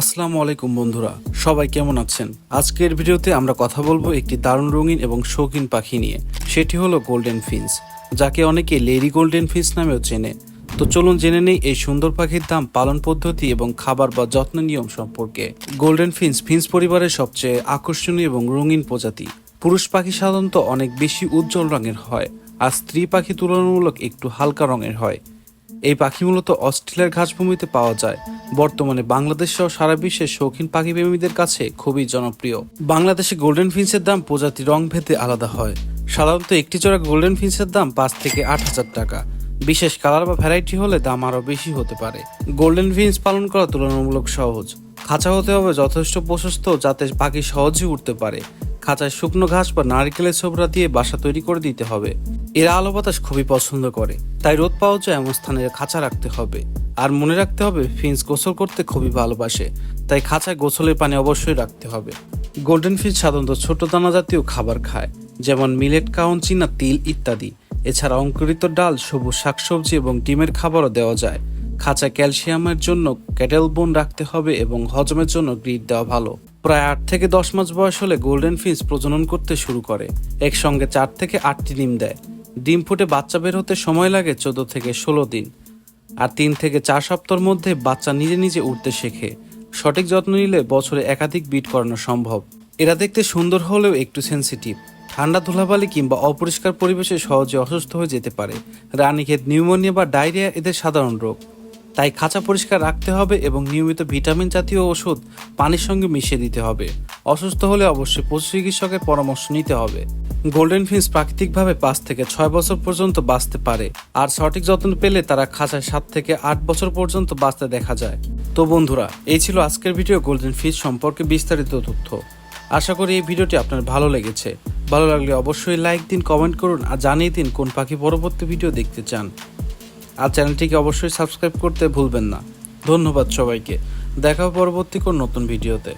আসসালামু আলাইকুম বন্ধুরা, সবাই কেমন আছেন? আজকের ভিডিওতে আমরা কথা বলব একটি দারুণ রঙিন এবং শৌখিন পাখি নিয়ে। সেটি হলো গোল্ডেন ফিন্স যাকে অনেকে লেডি গোল্ডেন ফিন্স নামেও চেনে। তো চলুন জেনে নেই এই সুন্দর পাখির দাম, পালন পদ্ধতি এবং খাবার বা যত্ন নিয়ম সম্পর্কে। গোল্ডেন ফিন্স ফিন্স পরিবারের সবচেয়ে আকর্ষণীয় এবং রঙিন প্রজাতি। পুরুষ পাখি সাধারণত অনেক বেশি উজ্জ্বল রঙের হয়, আর স্ত্রী পাখি তুলনামূলক একটু হালকা রঙের হয়। এই পাখি মূলত অস্ট্রেলিয়ার ঘাসভূমিতে পাওয়া যায়। বর্তমানে বাংলাদেশ সহ সারা বিশ্বের শৌখিন পাখি প্রেমীদের কাছে খুবই জনপ্রিয়। বাংলাদেশে গোল্ডেন ফিন্সের দাম প্রজাতি রং ভেদে আলাদা হয়। সাধারণত একটি জোড়া গোল্ডেন ফিন্সের দাম পাঁচ থেকে আট হাজার টাকা। বিশেষ কালার বা ভ্যারাইটি হলে দাম আরও বেশি হতে পারে। গোল্ডেন ফিন্স পালন করা তুলনামূলক সহজ। খাঁচা হতে হবে যথেষ্ট প্রশস্ত যাতে পাখি সহজেই উঠতে পারে। খাঁচায় শুকনো ঘাস বা নারকেলের ছোবরা দিয়ে বাসা তৈরি করে দিতে হবে। এরা আলো বাতাস খুবই পছন্দ করে, তাই রোদ পাওয়া যায় এমন স্থানে খাঁচা রাখতে হবে। আর মনে রাখতে হবে ফিন্স গোসল করতে খুবই ভালোবাসে, তাই খাঁচায় গোসলের পানি অবশ্যই রাখতে হবে। গোল্ডেন ফিন্স সাধারণত ছোট দানা জাতীয় খাবার খায়, যেমন মিলেট কাউন, চিনা তিল ইত্যাদি। এছাড়া অঙ্কুরিত ডাল, সবুজ শাকসবজি এবং ডিমের খাবারও দেওয়া যায়। খাঁচায় ক্যালসিয়ামের জন্য ক্যাটেল বোন রাখতে হবে এবং হজমের জন্য গ্রিড দেওয়া ভালো। প্রায় আট থেকে দশ মাস বয়স হলে গোল্ডেন ফিন্স প্রজনন করতে শুরু করে। একসঙ্গে চার থেকে আটটি ডিম দেয়। ডিম ফুটে বাচ্চা বের হতে সময় লাগে চোদ্দ থেকে ষোলো দিন। আর তিন থেকে চার সপ্তাহের মধ্যে বাচ্চা নিজে নিজে উঠতে শেখে। সঠিক যত্ন নিলে বছরে একাধিক বিট করানো সম্ভব। এরা দেখতে সুন্দর হলেও একটু সেনসিটিভ ঠান্ডা ধুলাবালি কিংবা অপরিষ্কার পরিবেশে সহজে অসুস্থ হয়ে যেতে পারে। রানীক্ষেত নিউমোনিয়া বা ডায়রিয়া এদের সাধারণ রোগ। তাই খাঁচা পরিষ্কার রাখতে হবে এবং নিয়মিত ভিটামিন জাতীয় ওষুধ পানির সঙ্গে মিশিয়ে দিতে হবে। অসুস্থ হলে অবশ্যই পশু চিকিৎসকের পরামর্শ নিতে হবে। গোল্ডেন ফিন্স প্রাকৃতিকভাবে পাঁচ থেকে ছয় বছর পর্যন্ত বাঁচতে পারে আর সঠিক যত্ন পেলে তারা খাঁচায় সাত থেকে আট বছর পর্যন্ত বাঁচতে দেখা যায়। তো বন্ধুরা, এই ছিল আজকের ভিডিও গোল্ডেন ফিস সম্পর্কে বিস্তারিত তথ্য। আশা করি এই ভিডিওটি আপনার ভালো লেগেছে। ভালো লাগলে অবশ্যই লাইক দিন, কমেন্ট করুন আর জানিয়ে দিন কোন পাখি পরবর্তী ভিডিও দেখতে চান। আর চ্যানেলটিকে অবশ্যই সাবস্ক্রাইব করতে ভুলবেন না। ধন্যবাদ সবাইকে। দেখা পরবর্তী কোন নতুন ভিডিওতে।